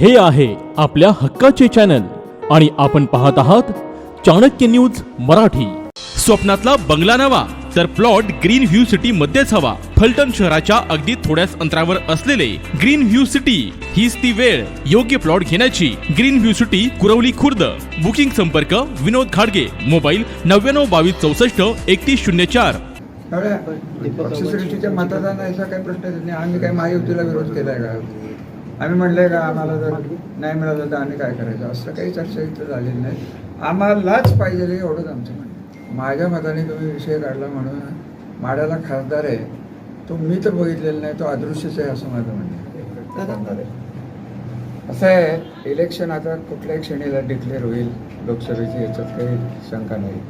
हे आहे आपल्या हक्काचे चॅनल आणि आपण पाहत आहात चाणक्य न्यूज मराठी. स्वप्नातला बंगला नवा तर प्लॉट ग्रीन व्ह्यू सिटी मध्येच हवा. फलटण शहराच्या अगदी थोड्याच अंतरावर असलेले ग्रीन व्ह्यू सिटी हीच ती वेळ योग्य प्लॉट घेण्याची. Green view city Kuravali Khurd. Booking संपर्क विनोद खाडगे. मोबाईल नव्याण्णव बावीस चौसष्ट एकतीस शून्य चार. पक्षश्रेष्ठीच्या मतदानाचा काही प्रश्न येत नाही. आम्ही काही महायुतीला विरोध केलाय का? आम्ही म्हणलंय का आम्हाला जर नाही मिळालं तर आम्ही काय करायचं? असं काही चर्चा इथं झालेली नाही. आम्हालाच पाहिजे एवढंच आमचं म्हणणं माझ्या मताने तुम्ही विषय काढला म्हणून माड्याला खासदार आहे. तो मी तर बघितलेला नाही तो अदृश्यच आहे असं माझं म्हणणं असं आहे इलेक्शन आता कुठल्याही क्षणीला डिक्लेअर होईल लोकसभेची याच्यात काही शंका नाही.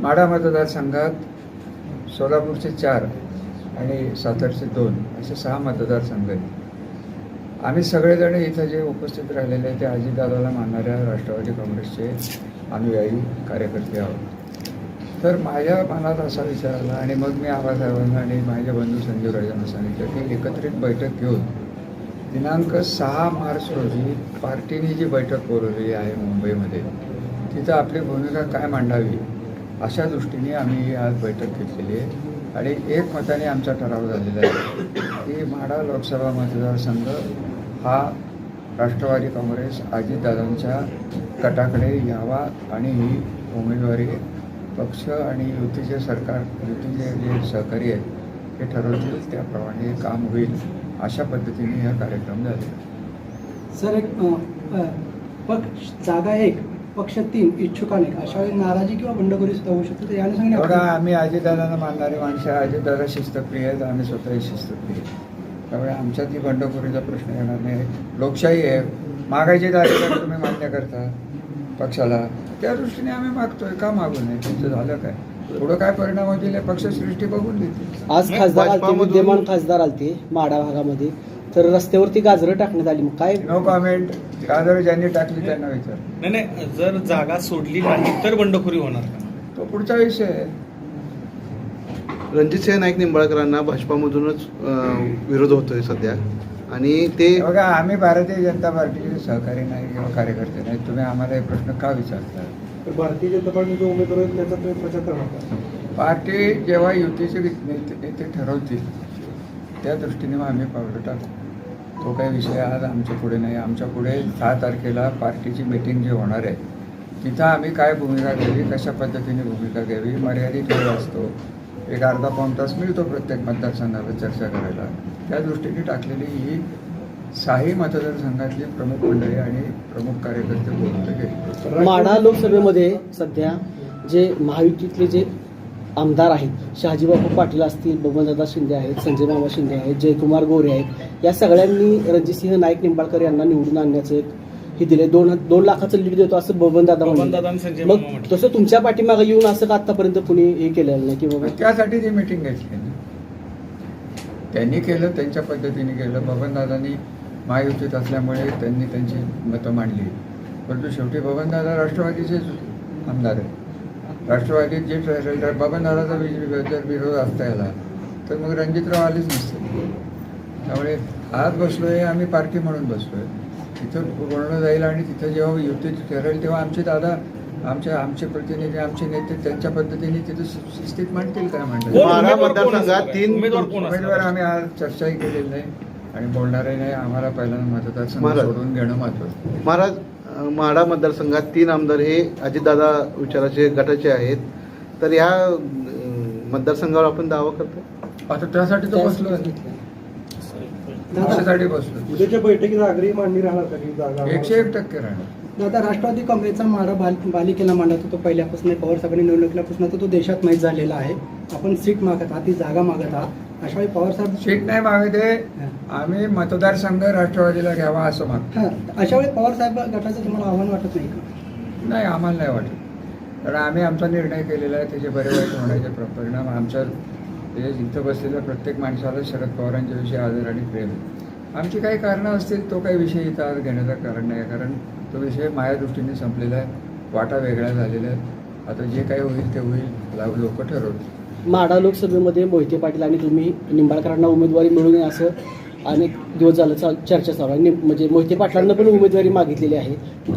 माढा मतदारसंघात सोलापूरचे चार आणि सातारचे दोन असे सहा मतदारसंघ आहेत. आम्ही सगळेजण इथं जे उपस्थित राहिलेले आहे ते अजितदादाला मानणाऱ्या राष्ट्रवादी काँग्रेसचे अनुयायी कार्यकर्ते आहोत. तर माझ्या मनात असा विचार आला आणि मग मी आबासाहेबांना आणि माझे बंधू संजीव राजांना सांगितलं की एकत्रित बैठक घेऊन दिनांक सहा मार्च रोजी पार्टीने जी बैठक बोलवलेली आहे मुंबईमध्ये तिथं आपली भूमिका काय मांडावी अशा दृष्टीने आम्ही आज बैठक घेतलेली आहे. आणि एक मताने आमचा ठराव झालेला आहे की म्हाडा लोकसभा मतदारसंघ हा राष्ट्रवादी काँग्रेस अजितदादांच्या गटाकडे यावा आणि ही उमेदवारी पक्ष आणि युतीचे सरकार युतीचे जे सहकारी आहेत ते ठरवतील त्याप्रमाणे काम होईल अशा पद्धतीने हा कार्यक्रम झालेला सर एक पक्ष जागा एक पक्ष तीन इच्छुक अनेक अशा वेळी नाराजी किंवा बंडखोरी सुद्धा होऊ शकते याने सांगण्यात आम्ही अजितदादांना मानणारी माणसं. अजितदादा शिस्तप्रिय आहेत आम्ही स्वतःही शिस्तप्रिय. त्यामुळे आमच्यात ही बंडखोरीचा प्रश्न येणार नाही. लोकशाही आहे. मागायचे अधिकार तुम्ही मान्य करता पक्षाला. त्या दृष्टीने आम्ही मागतोय. का मागू नये? तुमचं झालं काय? पुढं काय परिणाम होतील पक्षसृष्टी बघून देतील आज खासदार आलते विद्यमान खासदार आलते माडा भागामध्ये. तर रस्त्यावरती गाजरं टाकण्यात आली. मग काय? No comment. गाजर ज्यांनी टाकली त्यांना विचार. नाही नाही जर जागा सोडली नाही तर बंडखोरी होणार का? तो पुढचा विषय आहे. रणजितसिंह नाईक निंबाळकरांना भाजपामधूनच विरोध होतोय सध्या. आणि ते बघा आम्ही भारतीय जनता पार्टीचे सहकारी नाही किंवा कार्यकर्ते नाही. तुम्ही आम्हाला हे प्रश्न का विचारता? भारतीय जनता पार्टीचे उमेदवार आहेत त्याचा तुम्ही प्रचार करणार पार्टी जेव्हा युतीचे नेते नेते ठरवतील त्या दृष्टीने मग आम्ही पावलं टाकू. तो काही विषय आज आमच्या पुढे नाही. आमच्या पुढे सहा तारखेला पार्टीची मिटिंग जी होणार आहे तिथं आम्ही काय भूमिका घ्यावी कशा पद्धतीने भूमिका घ्यावी मर्यादित वेळ असतो एक अर्धा पाऊण तास मिळतो प्रत्येक मतदारसंघावर चर्चा करायला. त्या दृष्टीने टाकलेली ही साही मतदारसंघातली प्रमुख मंडळी आणि प्रमुख कार्यकर्ते बोलत गेले माढा लोकसभेमध्ये सध्या जे महायुतीतले जे आमदार आहेत शहाजीबापू पाटील असतील बबनदादा शिंदे आहेत संजय मामा शिंदे आहेत जयकुमार गोरे आहेत या सगळ्यांनी रणजितसिंह नाईक निंबाळकर यांना निवडून आणण्याचं एक हे दिले. दोन दोन लाखाचं लीड देतो असं आणि म्हणले. संजय मग. तसं तुमच्या पाठीमागे येऊन असं का आतापर्यंत कुणी हे केलेलं नाही की बाबा? त्यासाठी ती मिटिंग घेतली त्यांनी केलं त्यांच्या पद्धतीने केलं. बबनदादांनी महायुतीत असल्यामुळे त्यांनी त्यांची मतं मांडली. परंतु शेवटी बबनदादा राष्ट्रवादीचेच आमदार आहे राष्ट्रवादीत जे ठरेल तर बबनदादाचा वि- जर विरोध असता याला तर मग रणजितराव आलेच नसते. त्यामुळे आज बसलोय आम्ही पार्टी म्हणून बसलोय. तिथं बोलणं जाईल आणि तिथं जेव्हा युतीत ठरेल तेव्हा आमचे दादा आमच्या आमचे प्रतिनिधी आमचे नेते त्यांच्या पद्धतीने तिथं शिस्तीत मांडतील काय म्हणतात? मतदारसंघात? तीन- उमेदवार? आम्ही आज चर्चाही केलेली नाही आणि बोलणारही नाही. आम्हाला पहिल्यांदा मतदारसंघ महाराज. सोडून घेणं महत्वाचं महाराज माढा मतदारसंघात तीन आमदार हे अजितदादा विचाराचे गटाचे आहेत. तर या मतदारसंघावर आपण दावा करतो आता त्यासाठी तो बसलो बसलो. उद्याच्या बैठकीत आग्रही मांडणी राहणार का? ही जागा एकशे एक टक्के राहणार. दादा राष्ट्रवादी काँग्रेसचा माडा बाल बालिकेला मांडत होतो पहिल्यापासून पवार साहेबांनी निवडणुकीपासून तर तो देशात माहीत झालेला आहे. आपण सीट मागत आहात ती जागा मागत आहात. अशा वेळी पवार साहेब सीट नाही मागते आम्ही मतदारसंघ राष्ट्रवादीला घ्यावा असं मागतो. हा. अशा वेळी पवार साहेब गटाचं तुम्हाला आव्हान वाटत नाही का? नाही आम्हाला नाही वाटत. कारण आम्ही आमचा निर्णय केलेला आहे त्याचे बरे वाईट होण्याचे प्र- परिणाम आमच्या हे इथं बसलेल्या प्रत्येक माणसाला शरद पवारांच्या विषयी आदर आणि प्रेम. आमची काही कारणं असतील तो काही विषय इथं आज घेण्याचं कारण नाही कारण तो विषय माझ्या दृष्टीने संपलेला आहे. वाटा वेगळ्या झालेल्या आहेत. आता जे काही होईल ते होईल लोक ठरवतील. माढा लोकसभेमध्ये मोहिते पाटील आणि तुम्ही निंबाळकरांना उमेदवारी मिळू नये असं अनेक दिवस झालं चर्चा चालू आहे. म्हणजे मोहिते पाटलांना पण उमेदवारी मागितलेली आहे.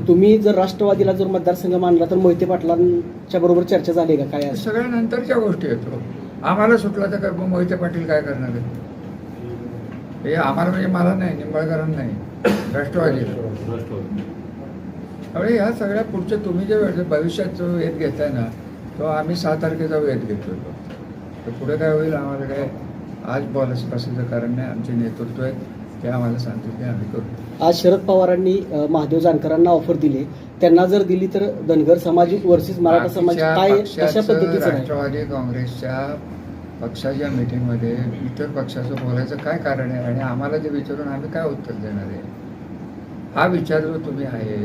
तुम्ही जर राष्ट्रवादीला जर मतदारसंघ मानला तर मोहिते पाटलांच्या बरोबर चर्चा झाली का? काय हे सगळ्या नंतरच्या गोष्टी येतो आम्हाला सुटला तर मग मोहिते पाटील काय करणार आहेत हे आम्हाला म्हणजे मला नाही निंबाळकरांना नाही. राष्ट्रवादीला. त्यामुळे ह्या सगळ्या पुढच्या तुम्ही जे भविष्यात जो वेध घेताय ना तो आम्ही सहा तारखेचा वेध घेतो तर पुढे काय होईल? आम्हाला काय आज बोलायचं बसायचं कारण नाही. आमचे नेतृत्व आहेत. ते आम्हाला सांगतील ते आम्ही करू. आज शरद पवारांनी महादेव जानकरांना ऑफर दिली. त्यांना जर दिली तर धनगर समाज वर्सेस मराठा समाज काय कशा पद्धतीचं राष्ट्रवादी काँग्रेसच्या पक्षाच्या मीटिंगमध्ये इतर पक्षाचं बोलायचं काय कारण आहे? आणि आम्हाला ते विचारून आम्ही काय उत्तर देणार आहे? हा विचार जो तुम्ही आहे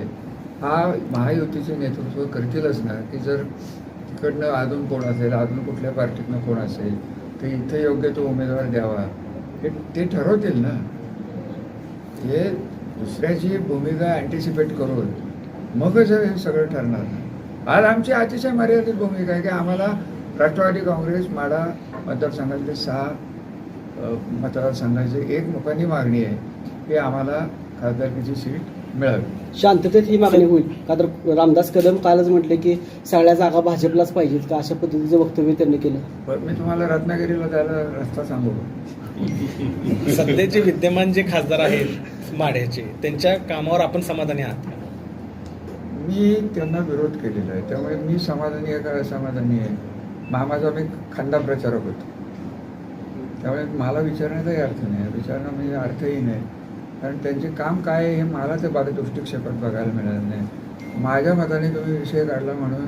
हा महायुतीचे नेतृत्व करतीलच ना की जर तिकडनं अजून कोण असेल अजून कुठल्या पार्टीतनं कोण असेल तर इथं योग्य तो उमेदवार द्यावा. हे ते ठरवतील ना? हे दुसऱ्याची भूमिका अँटिसिपेट करून मगच हे सगळं ठरणार आज आमची अतिशय मर्यादित भूमिका आहे की आम्हाला राष्ट्रवादी काँग्रेस माडा मतदारसंघातले सहा मतदारसंघाची एक मुखानी मागणी आहे की आम्हाला खासदारकीची सीट मिळावी. शांततेत ही मागणी होईल. का तर रामदास कदम कालच म्हटले की सगळ्या जागा भाजपलाच पाहिजेत का? अशा पद्धतीचं वक्तव्य त्यांनी केलं. पण मी तुम्हाला रत्नागिरीला जायला रस्ता सांगू. सध्याचे विद्यमान जे खासदार आहेत माढ्याचे त्यांच्या कामावर आपण समाधानी आहात का? मी त्यांना विरोध केलेला आहे. त्यामुळे मी समाधानी आहे का असमाधानी आहे? मामाचा मी खंडा प्रचारक होतो. त्यामुळे मला विचारण्याचाही अर्थ नाही. विचारणं म्हणजे अर्थही नाही. कारण त्यांचे काम काय आहे हे मला ते बारा दृष्टिक्षेपात बघायला मिळालं नाही. माझ्या मताने तुम्ही विषय काढला म्हणून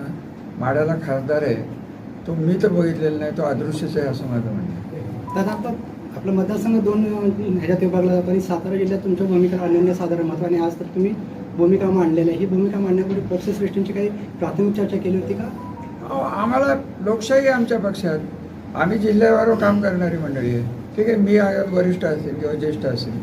माड्याला खासदार आहे. तो मी तर बघितलेला नाही. तो अदृश्यच आहे असं माझं म्हणणं आहे. दादा आता आपला मतदारसंघ दोन ह्याच्यात विभागला जातो आणि सातारा जिल्ह्यात तुमच्या भूमिका अनन्यसाधारण महत्त्व आणि आज तर तुम्ही भूमिका मांडलेली आहे ही भूमिका मांडण्यापूर्वी पक्षश्रेष्ठींची काही प्राथमिक चर्चा केली होती का? अहो, आम्हाला लोकशाही आहे आमच्या पक्षात. आम्ही जिल्ह्यावर काम करणारी मंडळी आहे ठीक आहे मी वरिष्ठ असेल किंवा ज्येष्ठ असेल.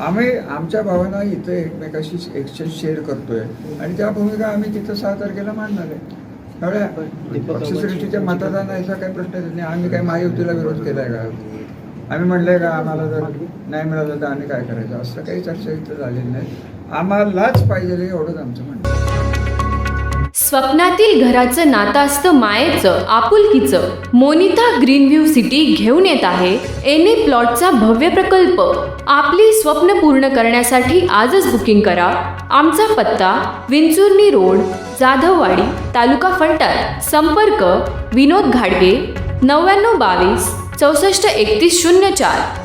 आम्ही आमच्या भावना इथं एकमेकाशी एक्सचेंज शेअर करतोय. आणि त्या भूमिका आम्ही तिथं सहा तारखेला मांडणार आहे. पक्षश्रेष्ठीच्या मतदानाचा काही प्रश्न येत नाही. आम्ही काय महायुतीला विरोध केलाय का? आम्ही म्हणलंय का आम्हाला जर नाही मिळालं तर आम्ही काय करायचं? असं काही चर्चा इथं झालेली नाही. आम्हालाच पाहिजे एवढंच आमचं म्हणणं स्वप्नातील घराचं नातं असतं मायेचं आपुलकीचं मोनिता ग्रीनव्ह्यू सिटी घेऊन येत आहे. एन ए प्लॉटचा भव्य प्रकल्प. आपली स्वप्न पूर्ण करण्यासाठी आजच बुकिंग करा. आमचा पत्ता विंचुर्णी रोड जाधववाडी तालुका फलटण. संपर्क विनोद घाडगे नव्याण्णव बावीस चौसष्ट एकतीस शून्य चार.